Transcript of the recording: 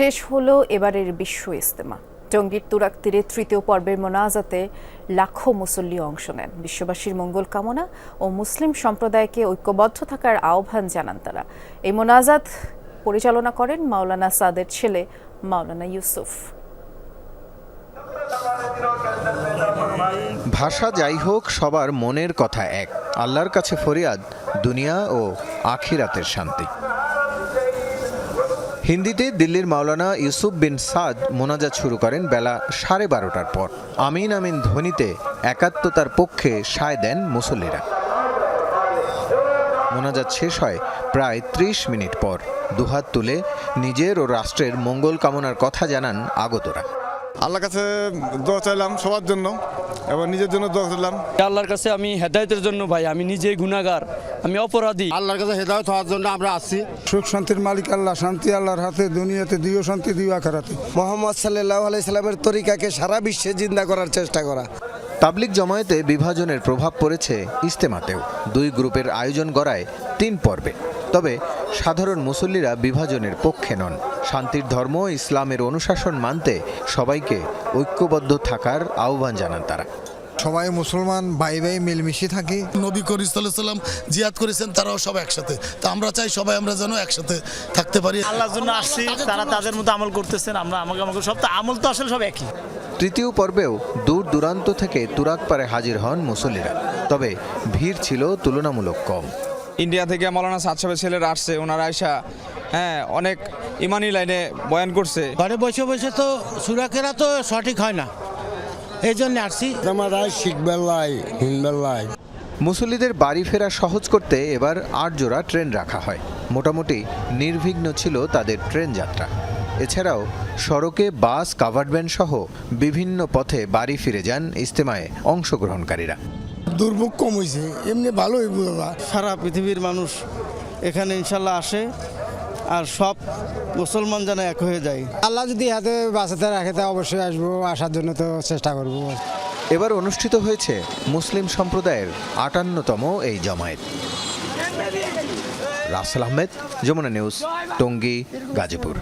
শেষ হলো এবারের বিশ্ব ইস্তেমা টঙ্গীর তুরাক তীরে তৃতীয় পর্বের মোনাজাতে লাখো মুসল্লি অংশ নেন। বিশ্ববাসীর মঙ্গল কামনা ও মুসলিম সম্প্রদায়কে ঐক্যবদ্ধ থাকার আহ্বান জানান তারা। এই মোনাজাত পরিচালনা করেন মাওলানা সাদের ছেলে মাওলানা ইউসুফ। ভাষা যাই হোক, সবার মনের কথা এক। আল্লাহর কাছে ফরিয়াদ, দুনিয়া ও আখিরাতের শান্তি। হিন্দিতে দিল্লির মাওলানা ইউসুফ বিন সাদ মোনাজাত শুরু করেন বেলা সাড়ে বারোটার পর। আমিন আমিন ধ্বনিতে একাত্মতার পক্ষে সায় দেন মুসল্লিরা। মোনাজাত শেষ হয় প্রায় ত্রিশ মিনিট পর। দুহাত তুলে নিজের ও রাষ্ট্রের মঙ্গল কামনার কথা জানান আগতরা। আল্লাহ কাছে দোয়া চাইলাম সবার জন্য। এবং নিজের জন্য দোয়া চাইলাম আল্লাহর কাছে আমি হেদায়তের জন্য ভাই আমি নিজেই গুণাগার আমি অপরাধী। আল্লাহর কাছে হেদায়ত হওয়ার জন্য আমরা আসছি সুখ শান্তির মালিক আল্লাহ শান্তি আল্লাহর হাতে দুনিয়াতে দিও শান্তি দিও আখারাতে। মোহাম্মদ সাল্লাহ আলাইসাল্লামের তরিকাকে সারা বিশ্বে জিন্দা করার চেষ্টা করা। তাবলিক জমায়েতে বিভাজনের প্রভাব পড়েছে ইস্তেমাতেও দুই গ্রুপের আয়োজন গড়ায় তিন পর্বে। তবে সাধারণ মুসল্লিরা বিভাজনের পক্ষে নন। শান্তির ধর্ম ইসলামের অনুশাসন মানতে সবাইকে ঐক্যবদ্ধ থাকার আহ্বান জানান তারা। সবাই মুসলমান ভাই ভাই মিলমিশে থাকি। নবী করিম সাল্লাম জিয়াদ করেছেন তারাও সব একসাথে। তো আমরা চাই সবাই আমরা যেন একসাথে থাকতে পারি। আল্লাহর জন্য আসছি তারা তাদের মতো আমল করতেছেন আমরা আমাকে আমাকে সব তো আমল তো আসলে সব একই। তৃতীয় পর্বেও দূর দূরান্ত থেকে তুরাক পারে হাজির হন মুসল্লিরা তবে ভিড় ছিল তুলনামূলক কম। ইন্ডিয়া থেকে মৌলানা সাদ সাহেবের ছেলেরা আসছে ওনারা আয়সা হ্যাঁ অনেক ইমানি লাইনে বয়ান করছে। ঘরে বসে বসে তো সুরাকেরা তো সঠিক হয় না। এই জন্য আসছি। আমরা শিখ বেল্লাই হিন বেল্লাই মুসল্লিদের বাড়ি ফেরা সহজ করতে এবার আট জোড়া ট্রেন রাখা হয়। মোটামুটি নির্বিঘ্ন ছিল তাদের ট্রেন যাত্রা। এছাড়াও সড়কে বাস কাভার্ড ভ্যান সহ বিভিন্ন পথে বাড়ি ফিরে যান ইস্তেমায় অংশগ্রহণকারীরা। দুর্ভোগ কম হয়েছে এমনি ভালোই বোঝা সারা পৃথিবীর মানুষ এখানে ইনশাল্লাহ আসে আর সব মুসলমান যেন এক হয়ে যায়। আল্লাহ যদি হাতে বাঁচাতে রাখে তা অবশ্যই আসব। আসার জন্য তো চেষ্টা করব। এবার অনুষ্ঠিত হয়েছে মুসলিম সম্প্রদায়ের আটান্নতম এই জমায়েত। রাসেল আহমেদ যমুনা নিউজ টঙ্গী গাজীপুর।